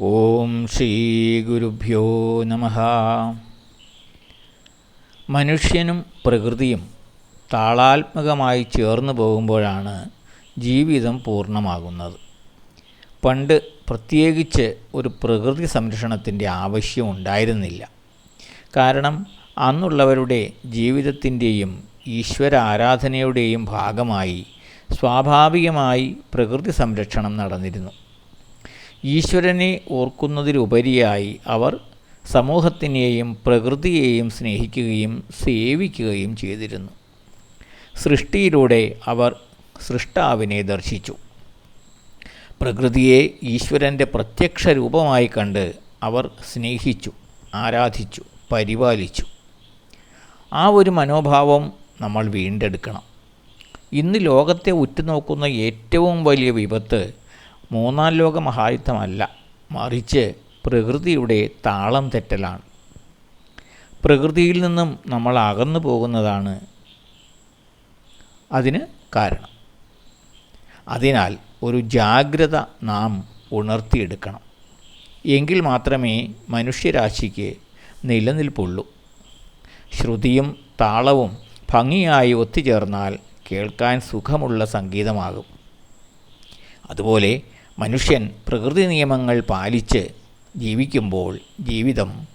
ഓം ശ്രീ ഗുരുഭ്യോ നമ. മനുഷ്യനും പ്രകൃതിയും താളാത്മകമായി ചേർന്നു പോകുമ്പോഴാണ് ജീവിതം പൂർണമാകുന്നത്. പണ്ട് പ്രത്യേകിച്ച് ഒരു പ്രകൃതി സംരക്ഷണത്തിന്റെ ആവശ്യം ഉണ്ടായിരുന്നില്ല. കാരണം അന്നുള്ളവരുടെ ജീവിതത്തിന്റെയും ഈശ്വര ആരാധനയുടെയും ഭാഗമായി സ്വാഭാവികമായി പ്രകൃതി സംരക്ഷണം നടന്നിരുന്നു. ഈശ്വരനെ ഓർക്കുന്നതിലുപരിയായി അവർ സമൂഹത്തിനെയും പ്രകൃതിയെയും സ്നേഹിക്കുകയും സേവിക്കുകയും ചെയ്തിരുന്നു. സൃഷ്ടിയിലൂടെ അവർ സൃഷ്ടാവിനെ ദർശിച്ചു. പ്രകൃതിയെ ഈശ്വരന്റെ പ്രത്യക്ഷ രൂപമായി കണ്ട് അവർ സ്നേഹിച്ചു ആരാധിച്ചു പരിപാലിച്ചു. ആ ഒരു മനോഭാവം നമ്മൾ വീണ്ടെടുക്കണം. ഇന്ന് ലോകത്തെ ഉറ്റുനോക്കുന്ന ഏറ്റവും വലിയ വിപത്ത് മൂന്നാം ലോക മഹായുദ്ധമല്ല മറിച്ച് പ്രകൃതിയുടെ താളം തെറ്റലാണ്. പ്രകൃതിയിൽ നിന്നും നമ്മൾ അകന്നു പോകുന്നതാണ് അതിന് കാരണം. അതിനാൽ ഒരു ജാഗ്രത നാം ഉണർത്തിയെടുക്കണം. എങ്കിൽ മാത്രമേ മനുഷ്യരാശിക്ക് നിലനിൽപ്പുള്ളൂ. ശ്രുതിയും താളവും ഭംഗിയായി ഒത്തുചേർന്നാൽ കേൾക്കാൻ സുഖമുള്ള സംഗീതമാകും. അതുപോലെ മനുഷ്യൻ പ്രകൃതി നിയമങ്ങൾ പാലിച്ച് ജീവിക്കുമ്പോൾ ജീവിതം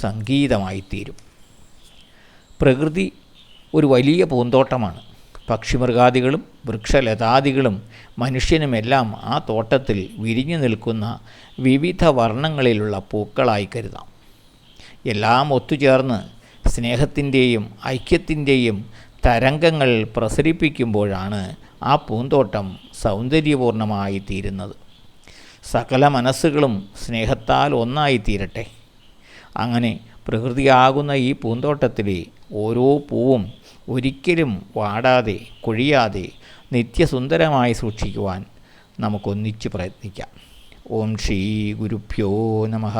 സംഗീതമായിത്തീരും. പ്രകൃതി ഒരു വലിയ പൂന്തോട്ടമാണ്. പക്ഷിമൃഗാദികളും വൃക്ഷലതാദികളും മനുഷ്യനുമെല്ലാം ആ തോട്ടത്തിൽ വിരിഞ്ഞു നിൽക്കുന്ന വിവിധ വർണങ്ങളിലുള്ള പൂക്കളായി കരുതാം. എല്ലാം ഒത്തുചേർന്ന് സ്നേഹത്തിന്റെയും ഐക്യത്തിന്റെയും തരംഗങ്ങൾ പ്രസരിപ്പിക്കുമ്പോഴാണ് ആ പൂന്തോട്ടം സൗന്ദര്യപൂർണമായി തീരുന്നത് സകല മനസ്സുകളും സ്നേഹത്താൽ ഒന്നായിത്തീരട്ടെ. അങ്ങനെ പ്രകൃതിയാകുന്ന ഈ പൂന്തോട്ടത്തിലെ ഓരോ പൂവും ഒരിക്കലും വാടാതെ കൊഴിയാതെ നിത്യസുന്ദരമായി സൂക്ഷിക്കുവാൻ നമുക്കൊന്നിച്ച് പ്രയത്നിക്കാം. ഓം ശ്രീ ഗുരുഭ്യോ നമഃ.